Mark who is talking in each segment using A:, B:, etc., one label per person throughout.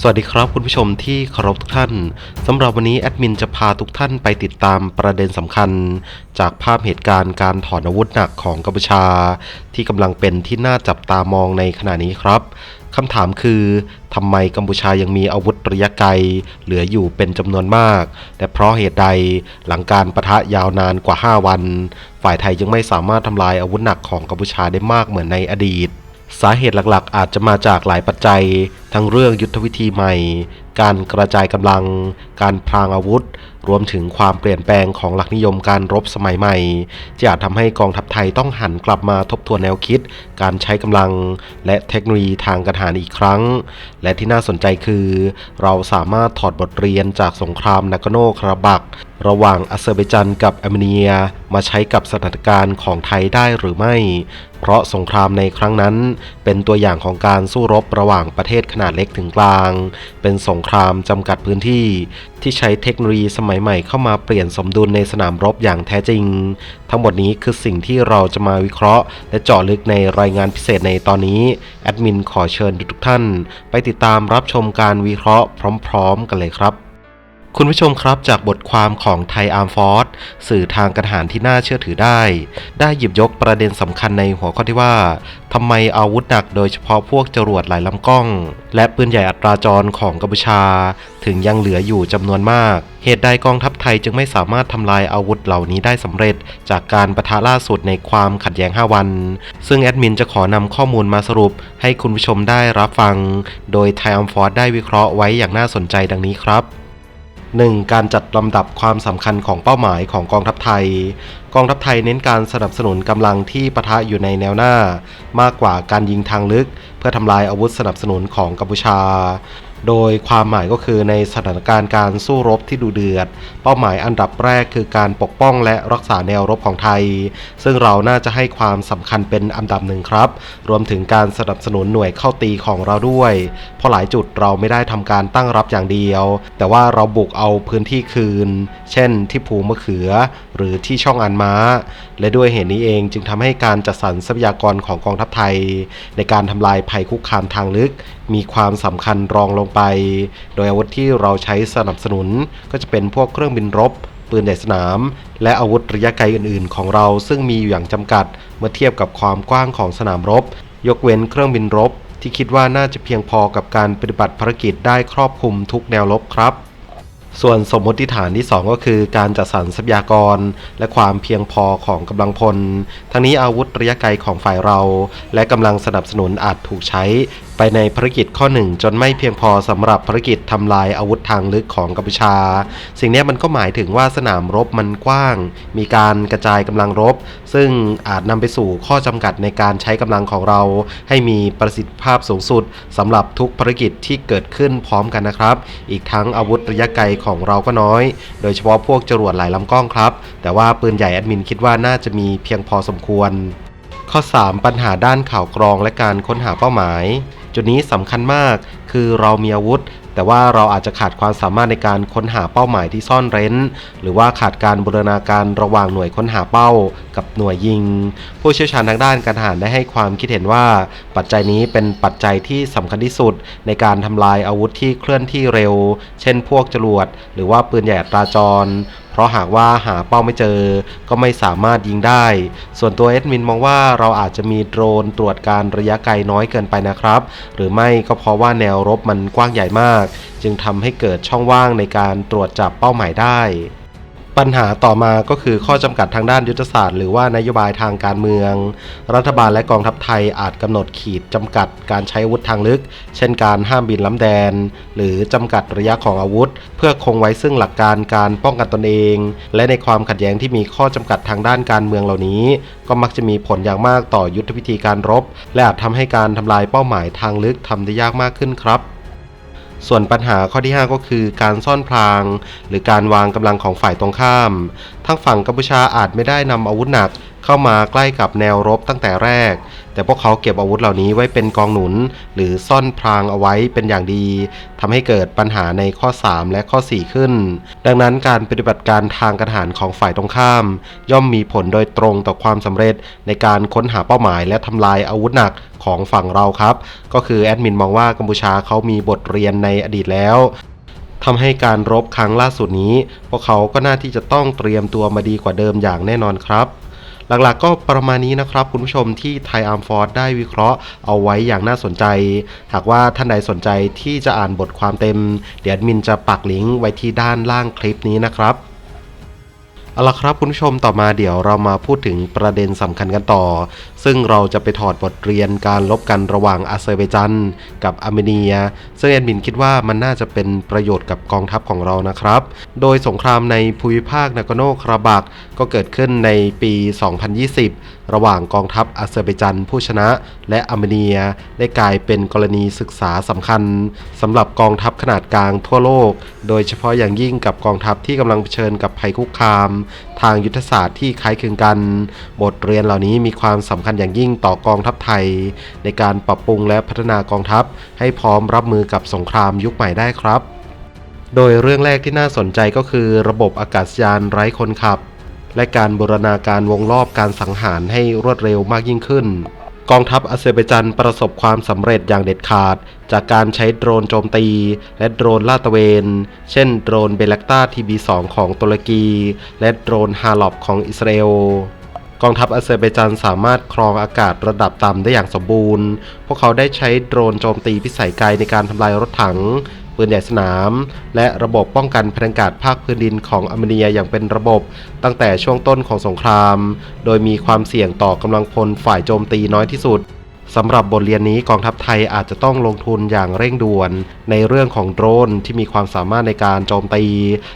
A: สวัสดีครับคุณผู้ชมที่เคารพทุกท่านสำหรับวันนี้แอดมินจะพาทุกท่านไปติดตามประเด็นสำคัญ จากภาพเหตุการณ์การถอนอาวุธหนักของกัมพูชา ที่กำลังเป็นที่น่าจับตามองในขณะนี้ครับคำถามคือทำไมกัมพูชายังมีอาวุธระยะไกล เหลืออยู่เป็นจำนวนมากแต่เพราะเหตุใดหลังการประทะยาวนานกว่า 5 วัน ฝ่ายไทยยังไม่สามารถทำลายอาวุธหนักของกัมพูชาได้มากเหมือนในอดีต สาเหตุหลักๆ อาจจะมาจากหลายปัจจัย ทั้งเรื่องยุทธวิธีใหม่ การกระจายกำลัง การพรางอาวุธ รวมถึงความเปลี่ยนแปลงของหลักนิยมการรบสมัยใหม่ ที่อาจทำให้กองทัพไทยต้องหันกลับมาทบทวนแนวคิด การใช้กำลัง และเทคโนโลยีทางการทหารอีกครั้ง และที่น่าสนใจคือ เราสามารถถอดบทเรียนจากสงครามนากโนคาราบัก ระหว่างอาเซอร์ไบจันกับอาร์เมเนีย มาใช้กับสถานการณ์ของไทยได้หรือไม่ เพราะสงครามในครั้งนั้น เป็นตัวอย่างของการสู้รบระหว่างประเทศขนาดเล็กถึงกลาง เป็นสงครามจำกัดพื้นที่ ที่ใช้เทคโนโลยีสมัยใหม่เข้ามาเปลี่ยนสมดุลในสนามรบอย่างแท้จริง ทั้งหมดนี้คือสิ่งที่เราจะมาวิเคราะห์ และเจาะลึกในรายงานพิเศษในตอนนี้ แอดมินขอเชิญทุกท่าน ไปติดตามรับชมการวิเคราะห์พร้อม ๆ กันเลยครับ คุณผู้ชมครับจากบทความของไทยอาร์มฟอร์สสื่อทางการทหารที่น่าเชื่อถือได้ ได้หยิบยกประเด็นสำคัญในหัวข้อที่ว่าทำไมอาวุธหนักโดยเฉพาะพวกจรวดหลายลำกล้อง และปืนใหญ่อัตราจรของกัมพูชา ถึงยังเหลืออยู่จำนวนมาก เหตุใดกองทัพไทยจึงไม่สามารถทำลายอาวุธเหล่านี้ได้สำเร็จ จากการประทะล่าสุดในความขัดแย้ง 5 วัน ซึ่งแอดมินจะขอนำข้อมูลมาสรุป ให้คุณผู้ชมได้รับฟัง โดยไทยอัมฟอร์ดได้วิเคราะห์ไว้อย่างน่าสนใจดังนี้ครับ 1. การจัดลำดับความสำคัญของเป้าหมายของกองทัพไทย กองทัพไทยเน้นการสนับสนุนกำลังที่ปะทะอยู่ในแนวหน้า มากกว่าการยิงทางลึก เพื่อทำลายอาวุธสนับสนุนของกัมพูชา โดยความหมายก็คือในสถานการณ์การสู้รบที่ดูเดือด เป้าหมายอันดับแรกคือการปกป้องและรักษาแนวรบของไทย ซึ่งเราน่าจะให้ความสำคัญเป็นอันดับหนึ่งครับ รวมถึงการสนับสนุนหน่วยเข้าตีของเราด้วย เพราะหลายจุดเราไม่ได้ทำการตั้งรับอย่างเดียว แต่ว่าเราบุกเอาพื้นที่คืน เช่น ที่ภูมะเขือ หรือที่ช่องอันม้า และด้วยเหตุนี้เองจึงทำให้การจัดสรรทรัพยากรของกองทัพไทย ในการทำลายภัยคุกคามทางลึก มีความสำคัญรองลงไป โดยอาวุธที่เราใช้สนับสนุน ก็จะเป็นพวกเครื่องบินรบ ปืนใหญ่สนาม และอาวุธระยะไกลอื่น ๆ ของเราซึ่งมีอยู่อย่างจำกัด เมื่อเทียบกับความกว้างของสนามรบ ยกเว้นเครื่องบินรบ ที่คิดว่าน่าจะเพียงพอกับการปฏิบัติภารกิจได้ครอบคลุมทุกแนวรบครับ ส่วนสมมติฐานที่ 2 ก็คือการจัดสรรทรัพยากร และความเพียงพอของกำลังพล ทั้งนี้อาวุธระยะไกลของฝ่ายเรา และกำลังสนับสนุนอาจถูกใช้ ไปในภารกิจข้อหนึ่งจนไม่เพียงพอสำหรับภารกิจทำลายอาวุธทางลึกของกัมพูชา สิ่งนี้มันก็หมายถึงว่าสนามรบมันกว้าง มีการกระจายกำลังรบ ซึ่งอาจนำไปสู่ข้อจำกัดในการใช้กำลังของเรา ให้มีประสิทธิภาพสูงสุดสำหรับทุกภารกิจที่เกิดขึ้นพร้อมกันนะครับ อีกทั้งอาวุธระยะไกลของเราก็น้อย โดยเฉพาะพวกจรวดหลายลำกล้องครับ แต่ว่าปืนใหญ่แอดมินคิดว่าน่าจะมีเพียงพอสมควร ข้อ 3 ปัญหาด้านข่าวกรองและการค้นหาเป้าหมาย จุดนี้สำคัญมาก คือเรามีอาวุธ แต่ว่าเราอาจจะขาดความสามารถในการค้นหาเป้าหมายที่ซ่อนเร้น หรือว่าขาดการบูรณาการระหว่างหน่วยค้นหาเป้ากับหน่วยยิง ผู้เชี่ยวชาญทางด้านการทหารได้ให้ความคิดเห็นว่าปัจจัยนี้เป็นปัจจัยที่สำคัญที่สุด ในการทำลายอาวุธที่เคลื่อนที่เร็ว เช่นพวกจรวด หรือว่าปืนใหญ่ตราจร เพราะหากว่าหาเป้าไม่เจอ ก็ไม่สามารถยิงได้ ส่วนตัวเอ็ดมินมองว่าเราอาจจะมีโดรนตรวจการระยะไกลน้อยเกินไปนะครับ หรือไม่ก็เพราะว่าแนวรบมันกว้างใหญ่มาก จึงทำให้เกิดช่องว่างในการตรวจจับเป้าหมายได้ ปัญหาต่อมาก็คือข้อจำกัดทางด้านยุทธศาสตร์หรือว่านโยบายทางการเมือง รัฐบาลและกองทัพไทยอาจกำหนดขีดจำกัดการใช้อาวุธทางลึก เช่นการห้ามบินล้ำแดน หรือจำกัดระยะของอาวุธ เพื่อคงไว้ซึ่งหลักการการป้องกันตนเอง และในความขัดแย้งที่มีข้อจำกัดทางด้านการเมืองเหล่านี้ ก็มักจะมีผลอย่างมากต่อยุทธวิธีการรบ และอาจทำให้การทำลายเป้าหมายทางลึกทำได้ยากมากขึ้นครับ ส่วนปัญหาข้อที่ 5 ก็คือการซ่อนพราง หรือการวางกำลังของฝ่ายตรงข้าม ทั้งฝั่งกัมพูชาอาจไม่ได้นำอาวุธหนัก เข้ามาใกล้กับแนวรบตั้งแต่แรก แต่พวกเขาเก็บอาวุธเหล่านี้ไว้เป็นกองหนุน หรือซ่อนพรางเอาไว้เป็นอย่างดีทำให้เกิดปัญหาในข้อ 3 และข้อ 4 ขึ้น ดังนั้นการปฏิบัติการทางการทหารของฝ่ายตรงข้าม ย่อมมีผลโดยตรงต่อความสำเร็จในการค้นหาเป้าหมาย และทำลายอาวุธหนักของฝั่งเราครับ ก็คือแอดมินมองว่ากัมพูชาเขามีบทเรียนในอดีตแล้วทำให้การรบครั้งล่าสุดนี้ พวกเขาก็น่าที่จะต้องเตรียมตัวมาดีกว่าเดิมอย่างแน่นอนครับ หลักๆ ก็ประมาณนี้นะครับ คุณผู้ชมที่ไทอาร์มฟอร์ดได้วิเคราะห์เอาไว้อย่างน่าสนใจ หากว่าท่านใดสนใจที่จะอ่านบทความเต็ม เดี๋ยวมินจะปักลิงก์ไว้ที่ด้านล่างคลิปนี้นะครับ เอาละครับคุณผู้ชมต่อมาเดี๋ยวเรามาพูดถึงประเด็นสำคัญกันต่อ ซึ่งเราจะไปถอดบทเรียนการลบกันระหว่างอาเซอร์ไบจันกับอาร์เมเนีย ซึ่งแอดมินคิดว่ามันน่าจะเป็นประโยชน์กับกองทัพของเรานะครับ โดยสงครามในภูมิภาคนาโกโนคาราบักก็เกิดขึ้นในปี 2020 ระหว่างกองทัพอาเซอร์ไบจันผู้ชนะ และอาร์เมเนีย ได้กลายเป็นกรณีศึกษาสำคัญสำหรับกองทัพขนาดกลางทั่วโลก โดยเฉพาะอย่างยิ่งกับกองทัพที่กำลังเผชิญกับภัยคุกคาม ทางยุทธศาสตร์ที่คล้ายคลึงกัน บทเรียนเหล่านี้มีความสำคัญอย่างยิ่งต่อกองทัพไทย ในการปรับปรุงและพัฒนากองทัพ ให้พร้อมรับมือกับสงครามยุคใหม่ได้ครับ โดยเรื่องแรกที่น่าสนใจก็คือระบบอากาศยานไร้คนขับ และการบูรณาการวงรอบการสังหารให้รวดเร็วมากยิ่งขึ้น กองทัพอาเซอร์ไบจันประสบความสำเร็จอย่างเด็ดขาด จากการใช้โดรนโจมตี และโดรนลาดตระเวน เช่นโดรนเบลักตาทีบี2ของตุรกี และโดรนฮาลอบของอิสราเอลกองทัพอาเซอร์ไบจันสามารถครองอากาศระดับต่ำได้อย่างสมบูรณ์ พวกเขาได้ใช้โดรนโจมตีพิสัยไกลในการทำลายรถถัง ปืนใหญ่สนาม และระบบป้องกันพลังกาศภาคพื้นดินของอาร์เมเนียอย่างเป็นระบบ ตั้งแต่ช่วงต้นของสงคราม โดยมีความเสี่ยงต่อกำลังพลฝ่ายโจมตีน้อยที่สุด สำหรับบทเรียนนี้กองทัพไทยอาจจะต้องลงทุนอย่างเร่งด่วน ในเรื่องของโดรนที่มีความสามารถในการโจมตี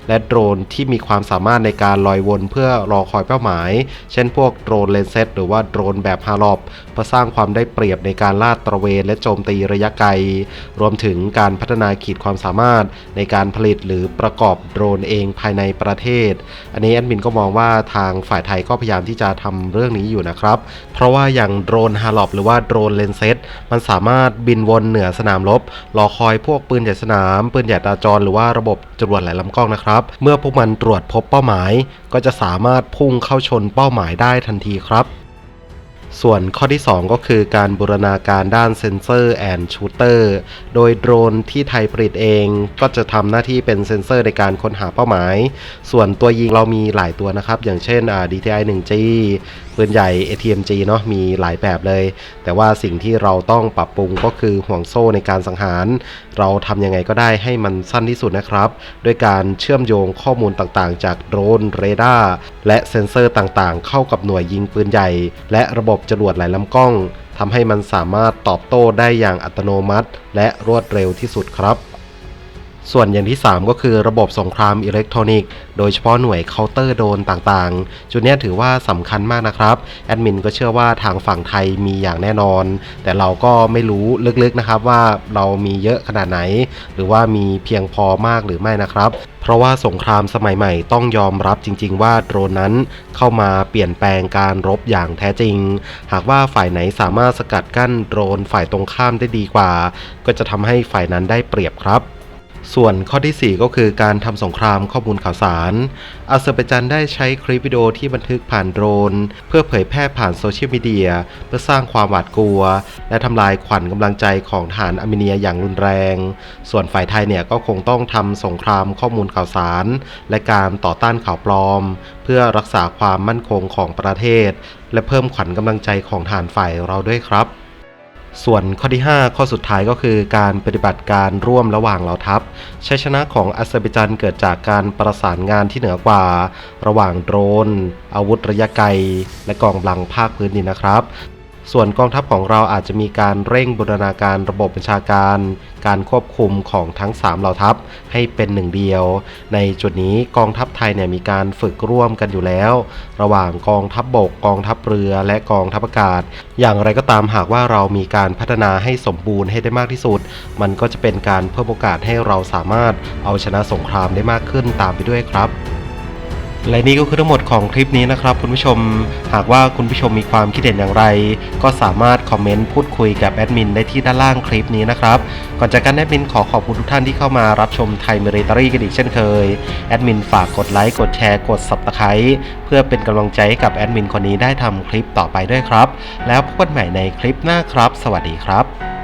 A: และโดรนที่มีความสามารถในการลอยวนเพื่อรอคอยเป้าหมาย เช่นพวกโดรนเลนเซตหรือว่าโดรนแบบฮาลอบเพื่อสร้างความได้เปรียบในการลาดตระเวนและโจมตีระยะไกล รวมถึงการพัฒนาขีดความสามารถในการผลิตหรือประกอบโดรนเองภายในประเทศ อันนี้แอดมินก็มองว่าทางฝ่ายไทยก็พยายามที่จะทำเรื่องนี้อยู่นะครับ เพราะว่าอย่างโดรนฮาลอบหรือว่าโดรนเลนเซตมันสามารถบินวนเหนือสนามรบรอคอยพวกปืนใหญ่สนาม ปืนใหญ่ตาจร หรือว่าระบบจรวดหลายลำกล้องนะครับ เมื่อพวกมันตรวจพบเป้าหมาย ก็จะสามารถพุ่งเข้าชนเป้าหมายได้ทันทีครับ ส่วนข้อที่ 2 ก็คือการบูรณาการด้านเซนเซอร์แอนด์ชูเตอร์โดยโดรนที่ไทยผลิตเองก็จะทำหน้าที่เป็นเซนเซอร์ในการค้นหาเป้าหมาย ส่วนตัวยิงเรามีหลายตัวนะครับ อย่างเช่นอ่า DTI 1G ปืนใหญ่ ATMG เนาะมีหลายแบบเลย แต่ว่าสิ่งที่เราต้องปรับปรุงก็คือห่วงโซ่ในการสังหาร เราทำยังไงก็ได้ให้มันสั้นที่สุดนะครับด้วยการเชื่อมโยงข้อมูลต่างๆ จากโดรนเรดาร์และเซนเซอร์ต่างๆ เข้ากับหน่วยยิงปืนใหญ่ และระบบจรวดหลายลำกล้องทำให้มันสามารถตอบโต้ได้อย่างอัตโนมัติ และรวดเร็วที่สุดครับ ส่วนอย่างที่ 3 ก็คือระบบสงครามอิเล็กทรอนิกส์ โดยเฉพาะหน่วยเคาน์เตอร์โดนต่างๆ จุดนี้ถือว่าสำคัญมากนะครับ แอดมินก็เชื่อว่าทางฝั่งไทยมีอย่างแน่นอน แต่เราก็ไม่รู้ลึกๆนะครับว่าเรามีเยอะขนาดไหน หรือว่ามีเพียงพอมากหรือไม่นะครับเพราะว่าสงครามสมัยใหม่ต้องยอมรับจริง ๆ ว่าโดรนนั้นเข้ามาเปลี่ยนแปลงการรบอย่างแท้จริง หากว่าฝ่ายไหนสามารถสกัดกั้นโดรนฝ่ายตรงข้ามได้ดีกว่า ก็จะทำให้ฝ่ายนั้นได้เปรียบครับ ส่วนข้อที่ 4 ก็คือการทำสงครามข้อมูลข่าวสาร อาเซอร์ไบจันได้ใช้คลิปวิดีโอที่บันทึกผ่านโดรน เพื่อเผยแพร่ผ่านโซเชียลมีเดียเพื่อสร้างความหวาดกลัว และทำลายขวัญกำลังใจของทหารอาร์เมเนียอย่างรุนแรง ส่วนฝ่ายไทยเนี่ยก็คงต้องทำสงครามข้อมูลข่าวสาร และการต่อต้านข่าวปลอม เพื่อรักษาความมั่นคงของประเทศ และเพิ่มขวัญกำลังใจของทหารฝ่ายเราด้วยครับ ส่วนข้อที่ 5 ข้อสุดท้ายก็คือการปฏิบัติการร่วมระหว่างเหล่าทัพชัยชนะของอาเซอร์ไบจันเกิดจากการประสานงานที่เหนือกว่า ระหว่างโดรน อาวุธระยะไกล และกองกำลังภาคพื้นดินนะครับ ส่วนกองทัพของเราอาจจะมีการเร่งบูรณาการระบบบัญชาการ การควบคุมของทั้ง 3 เหล่าทัพให้เป็นหนึ่งเดียว ในจุดนี้กองทัพไทยเนี่ยมีการฝึกร่วมกันอยู่แล้ว ระหว่างกองทัพบบกกองทัพเรือและกองทัพอากาศ อย่างไรก็ตามหากว่าเรามีการพัฒนาให้สมบูรณ์ให้ได้มากที่สุด มันก็จะเป็นการเพิ่มโอกาสให้เราสามารถเอาชนะสงครามได้มากขึ้นตามไปด้วยครับ และนี่ก็คือทั้งหมดของคลิปนี้นะครับคุณผู้ชม หากว่าคุณผู้ชมมีความคิดเห็นอย่างไร ก็สามารถคอมเมนต์พูดคุยกับแอดมินได้ที่ด้านล่างคลิปนี้นะครับ ก่อนจากกันแอดมินขอขอบคุณทุกท่านที่เข้ามารับชมไทยเมริตรี่กันอีกเช่นเคย แอดมินฝากกดไลค์ กดแชร์ กด Subscribe เพื่อเป็นกำลังใจให้กับแอดมินคนนี้ได้ทำคลิปต่อไปด้วยครับ แล้วพบกันใหม่ในคลิปหน้าครับ สวัสดีครับ